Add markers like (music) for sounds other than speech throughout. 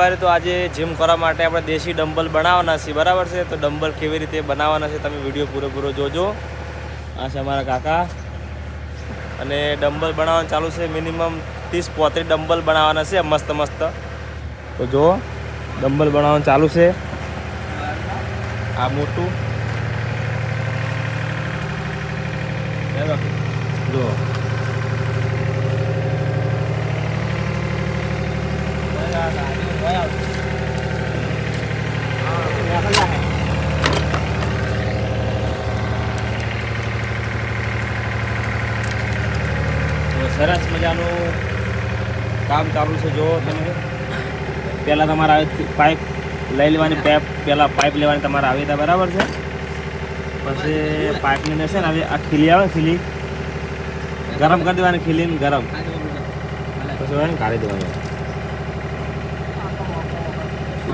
સવારે તો આજે જીમ કરવા માટે આપણે દેશી ડમ્બલ બનાવવાના છીએ, બરાબર છે? તો ડમ્બલ કેવી રીતે બનાવવાના છે તમે વીડિયો પૂરેપૂરો જોજો. આ છે અમારા કાકા. અને ડમ્બલ બનાવવાનું ચાલુ છે મિનિમમ ત્રીસ પોત્રીસ ડમ્બલ બનાવવાના છે, મસ્ત મસ્ત. તો જો ડમ્બલ બનાવવાનું ચાલુ છે. આ મોટું જો તો સરસ મજાનું કામ ચાલુ છે જો તમે પહેલાં તમારે આવી પાઇપ લઈ લેવાની પેપ પહેલાં પાઇપ લેવાની તમારે આવી હતા બરાબર છે. પછી પાઇપની અંદર છે ને હવે આ ખીલી આવે, ખીલી. ગરમ કરી દેવાની, ખીલીને ગરમ. પછી કાઢી દેવાનું.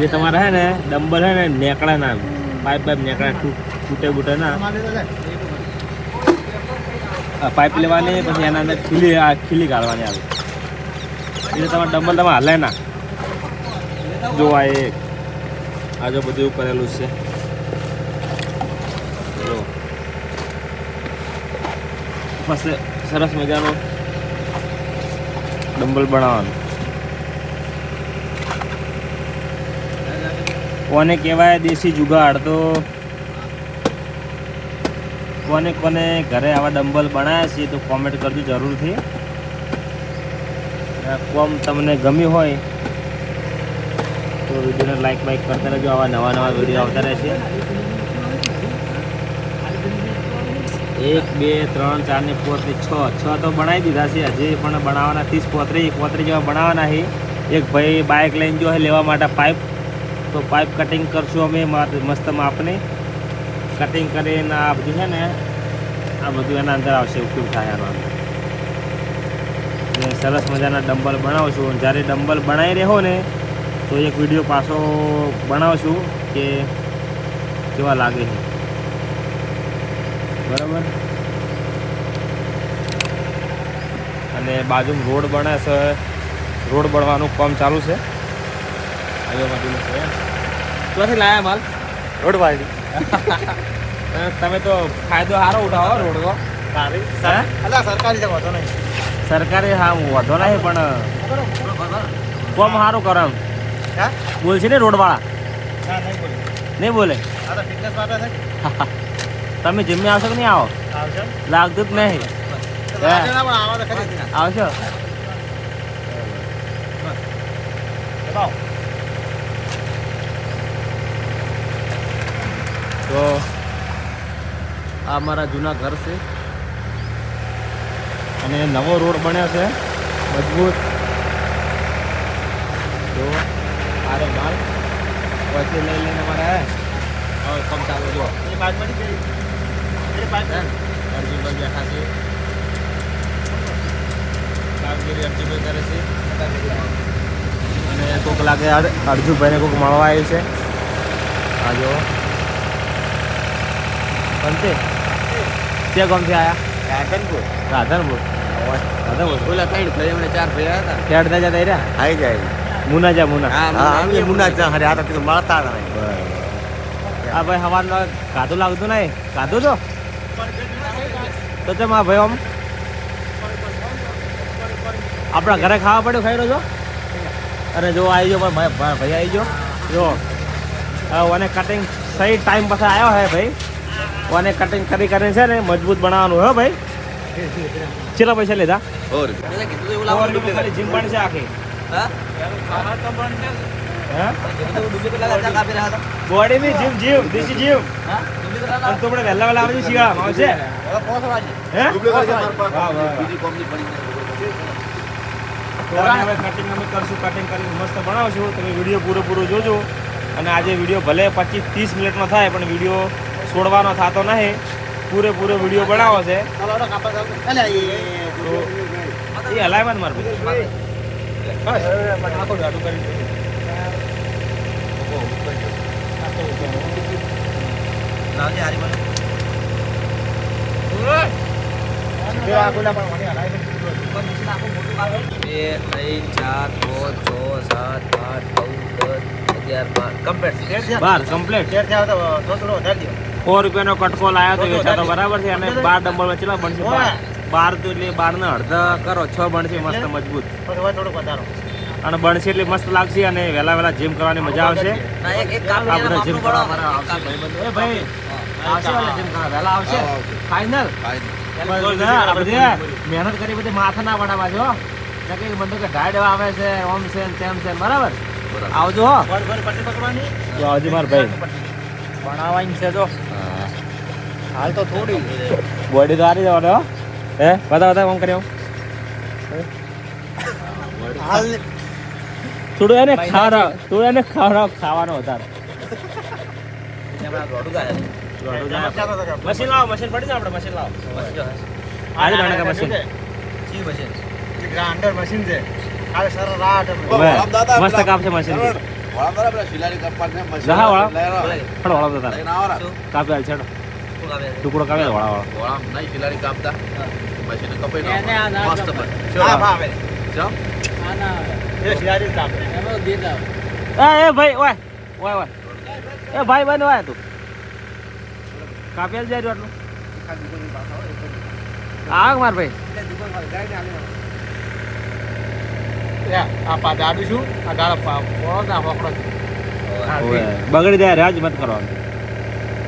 જે તમારે હે ને ડમ્બલ હે ને નેકડા ના પાઇપ પાઇપ નેકડા તૂટે બૂટે ના. પાઇપ લેવાની, પછી એના અંદર ખીલી, આ ખીલી કાઢવાની આવે. એટલે તમારે ડમ્બલ તમે હાલે ના. જો આ એક આ જો બધું કરેલું છે. પછી સરસ મજાનો ડમ્બલ બનાવવાનું. કોને કહેવાય દેશી જુગાડ, તો કોને કોને ઘરે આવા ડમ્બલ બનાવ્યા છે તો કોમેન્ટ કરજો જરૂરથી. કોમ તમને ગમ્યું હોય, તો વિડીયોને લાઈક બાઈક કરતા રહેજો. આવા નવા નવા વીડિયો આવતા રહેશે. એક, બે, ત્રણ, ચાર ને પાંચ છ. છ તો બનાવી દીધા છે. હજી પણ બનાવવાના ત્રીસ પોત્રીસ પોત્રીસ જેવા બનાવવાના છે. એક ભાઈ બાઇક લઈને જો લેવા માટે પાઇપ. તો પાઇપ કટિંગ કરશું અમે મસ્ત માપની. કટિંગ કરીને આ બધું છે ને, આ બધું એના અંદર આવશે, ઉપયોગ થાય આનો અંદર. ને સરસ મજાના ડમ્બલ બનાવશું. અને જ્યારે ડમ્બલ બનાવી રહ્યો ને તો એક વીડિયો પાછો બનાવશું કે કેવા લાગે છે. બરાબર? અને બાજુમાં રોડ બને છે. રોડ બનવાનું કામ ચાલુ છે. ક્યાંથી લાયા માલ? રોડ વાળી (laughs) તમે તો ફાયદો સારો ઉઠાવો રોડનો. સારી. સરકારી જવા વાંધો નહીં. સરકારે હા વધો નહીં પણ કોમ સારું કરો એમ. હા? બોલશે ને રોડવાળા? નહીં બોલે. બોલે? છે. તમે જીમે આવશો કે નહીં આવો? લાગતું જ નહીં. આવશો? તો આ અમારા જૂના ઘર છે. અને નવો રોડ બન્યો છે. મજબૂત. જો આરે માલ. પછી લઈ લઈને મારે કમ ચાલુ જો. એ બાજુમાંથી. અર્જુનભાઈ બેઠા છે કામગીરી અર્જુનભાઈ કરે છે. અને કોક લાગે અર- અર્જુનભાઈને કોક મળવા આવ્યું છે. આ જો. પંતે ક્યાં ગમથી આયા? રાધનપુર. રાધનપુર. રાધનપુર. ઓલા ત્રણ ભાઈ ચાર ભાઈ હતા. રહ્યા? આવી જાય. મુનાજા મુના. હા અમે મુના. જ હરે. આ તો મળતા આ ભાઈ હવારનો કાધું લાગતું નહીં. કાધું તો? તો ચમ આ ભાઈ આમ? આપણા ઘરે ખાવા પડ્યું ખાઈ રહ્યો છો? અરે જો આવી ગયો ભાઈ ભાઈ ભાઈ આવી ગયો. જો અને કટિંગ સહી ટાઈમ પછી આવ્યો હે ભાઈ. અને કટિંગ કરી કરીને છે ને મજબૂત બનાવવાનું હો ભાઈ. કેટલા પૈસા લીધા? ઓર. જીમ પણ છે આખી. બોડી ની જીમ જીમ દેશી જીમ. અને તો આપણે વહેલા વહેલા આવજો શિયાળામાં આવશે હવે કટિંગ અમે કરશું કટિંગ કરીને મસ્ત બનાવશું. તમે વીડિયો પૂરો પૂરો જોજો. અને આજે વીડિયો ભલે પચીસ ત્રીસ મિનિટનો થાય પણ વીડિયો છોડવાનો થતો નહીં. પૂરેપૂરો વીડિયો બનાવો છે. એ હલાયમાં મારે બસ. આખો કરી દે. હારી મને. દે. બે ત્રણ ચાર પાંચ છ સાત આઠ નવ દસ અગિયાર બાર. કમ્પ્લેટ? બાર કમ્પ્લેટ. વધારી દ્યો. સો રૂપિયાનો કટકો લાવ્યો તો વેચાતો. બરાબર છે? અને બાર ડમ્બલ કેટલા બનશે બાર. તો એટલે બાર ને અડધા કરો છ બનશે મસ્ત મજબૂત. અને બનશે એટલે મસ્ત લાગશે અને વહેલા વહેલા જીમ કરવાની મજા આવશે. આ બધા જીમ કરવા ભાઈ આવશે મહેનત કરી બધી માથા ના પડાવવા જો. નક્કી બંધો કે દેવા આવે છે ઓમ છે તેમ છે બરાબર? આવજો હો. જો આવજો મારા ભાઈ. ભણાવવાની છે તો. હાલ તો થોડી બોડી તો આરી જવાનો હો. હે? બતા બતા કોમ કર્યો? હાલ થોડું એને ખારા થોડું એને ખારા ખાવાનો વધારે. મશીન લાવો મશીન પડી જાય આપણે મશીન લાવો. આજે કે મશીન? છે. હાલ સર રાટ મસ્ત કામ છે મશીન જહા વાળા બોલે. ફળ વાળા. બતા શું? કાપી છે? ટુકડો કાપી વાળા વાળા. હા. ભાવે. એ શિયાળી જ કાપે. એ એ ભાઈ ઓય ઓય ઓય. એ ભાઈ બન ઓય તું. કાપેલ જાય આટલું. આગ માર ભાઈ. આ પા દાડું છું. આ ગાળા પોળો ના પોકળો હા, બગડી જાય રાજ મત કરવાનું.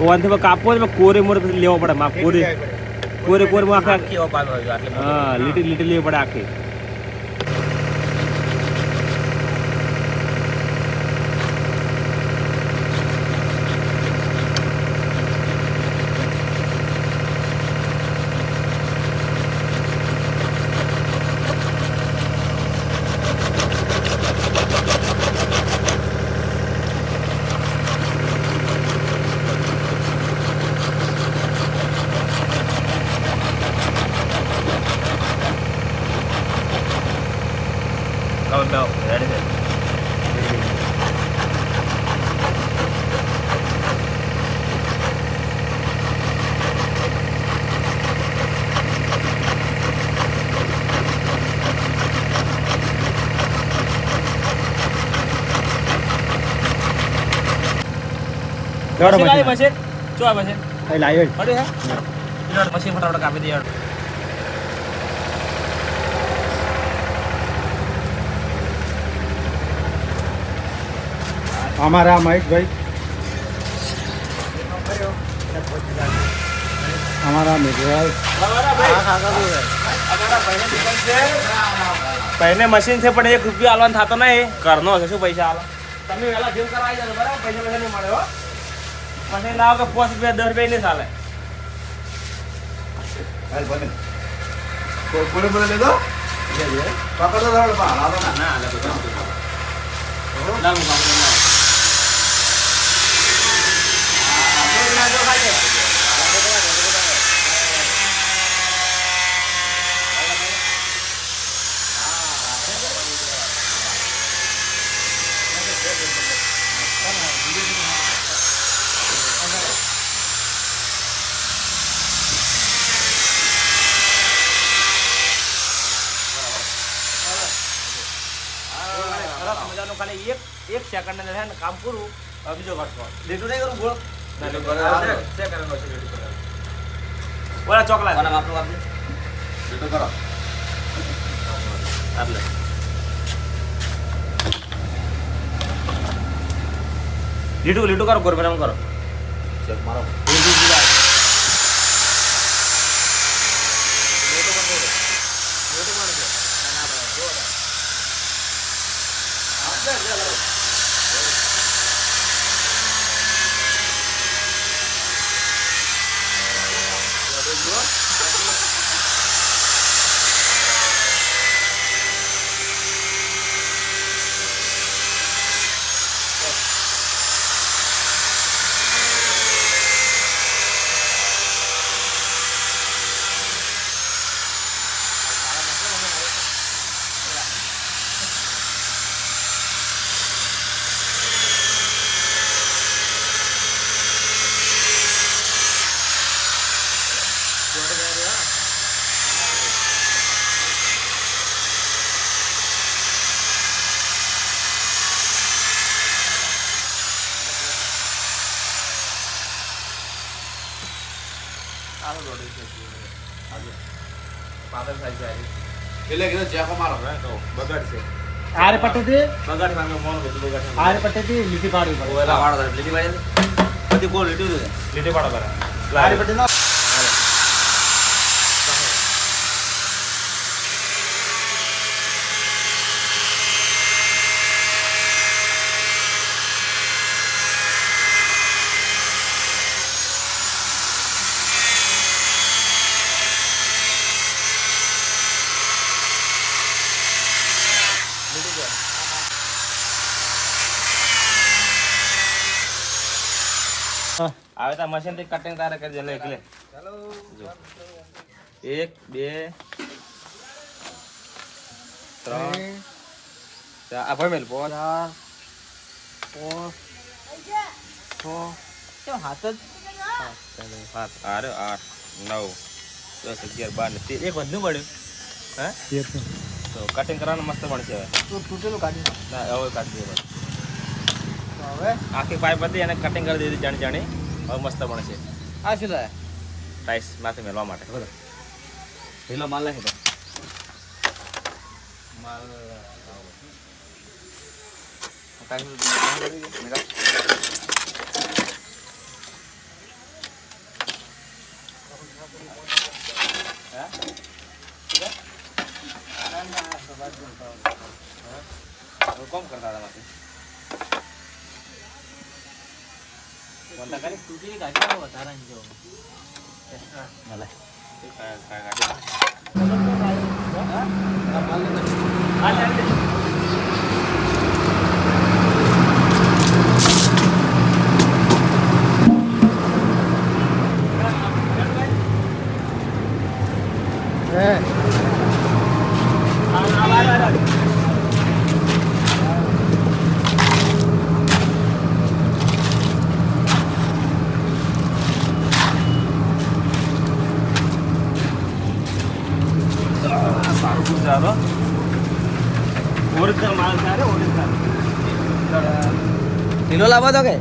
ઓનથી કાપવો તો કોરે મોરે પછી લેવો પડે. કોરે કોરે કોરે માં આખા. હા. લીટી લીટી લેવી પડે આખી. દોડો પછી આ? અહીં લાવ્યો હે? ઈલોટ મશીન ફટાફટ કાપી દે યાર. અમારા મહેશભાઈ. અમારા મેઘરાજ પહેલે મશીન છે. પણ એક રૂપિયો આલવાનો થતો નહીં. ઘરનો હશે શું પૈસા આલો? તમે વહેલા જીમ કરવા આવી જાવ બરાબર? પૈસા પૈસા નહીં મળે હો. પછી લાવો કે પાંચ રૂપિયા દસ રૂપિયા નહીં ચાલે. સરસ મજાનું ખાલી એક એક સેકન્ડ અંદર થાય કામ પૂરું બીજો ઘટકો લીટું નહીં કરું, ગોળ? ઓલા ચોકલા. કોના માપનું કરો. આટલે લીટુ લીટુ કરો ગોરમેન્ટ કરો. પાતળ થાય છે. એટલે કીધું ચેકો મારો બગાડશે આરે પટ્ટેથી બગાડ સામે મોનું બધું બગાડશે. આરે પટ્ટેથી લીટી પાડવી પડે થાય લીટી પાડી. બધી ગોળ લીટી લીટી પાડો બરાબર. આરે પટ્ટીનો આવે તો મશીનથી કટિંગ તારે કરી લે એક લે. એક બે ત્રણ ચાર. આ ભાઈ મેલ પાંચ ચાર પાંચ છ. કેમ હાથ જ? સાત આઠ આઠ નવ દસ અગિયાર બાર ને તેર. એક વધુ પડ્યું. હે? તો. કટિંગ કરવાનું મસ્ત બનશે હવે. તું તૂટેલું કાઢી હવે કાઢી દે હવે? આખી પાઇપ હતી એને કટિંગ કરી દીધી જાણી જાણી હવે મસ્ત બનશે આ શું લાયા ટાઈસ માથે મેળવા માટે. બરાબર પેલો માલ નાખી દો. માલ કોમ કરતા હતા માથે કોણતા કરી તૂટેલી કાઢી નાખ વધારાની જો. મળે કાંઈ કાંઈ કાઢી આ માલ નથી. હાલે હાલે હે સારું પૂછારો ઓરિજિનલ માલ છે અરે ઓરિજિનલ ઢીલો લાવવા તો કે?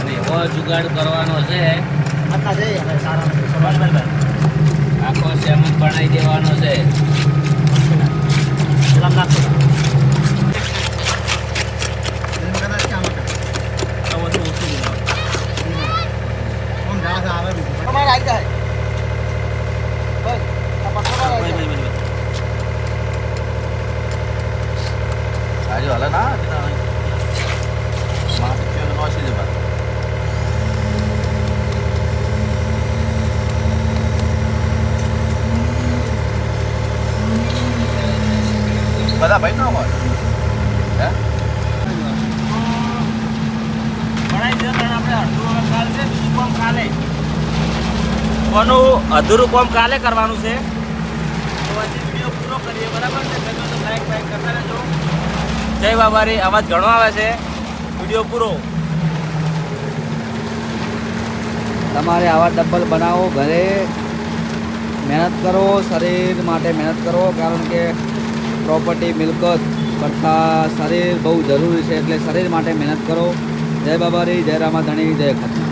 અને એવો જુગાડ કરવાનો છે. આખો સેમ બનાવી દેવાનો છે. પેલા નાખો. એમ કદાચ ક્યાં નાખે? આ બધું ઓછું દીધું આમ ડાસ આવે બીજું. તમારે આવી જાય. બસ, આ પકડો બસ આવી બસ જાય. બસ આજે હલે ના માથે પેલો નોસી દે બાર. બધા ભાઈ નો હોય હે બનાવી દીધો પણ આપણે અડધું કાલ છે બીજું કાલે કોનું અધૂરું કામ કાલે કરવાનું છે તો હજી વીડિયો પૂરો કરીએ બરાબર છે તો લાઈક બાઈક કરતા રહેજો જય બાબારી, અવાજ ઘણો આવે છે. વીડિયો પૂરો. તમારે આવા ડબ્બલ બનાવો, ઘરે મહેનત કરો, શરીર માટે મહેનત કરો, કારણ કે પ્રોપર્ટી મિલકત કરતાં શરીર બહુ જરૂરી છે, એટલે શરીર માટે મહેનત કરો. જય બાબારી, જય રામાધણી, જય ખત્રી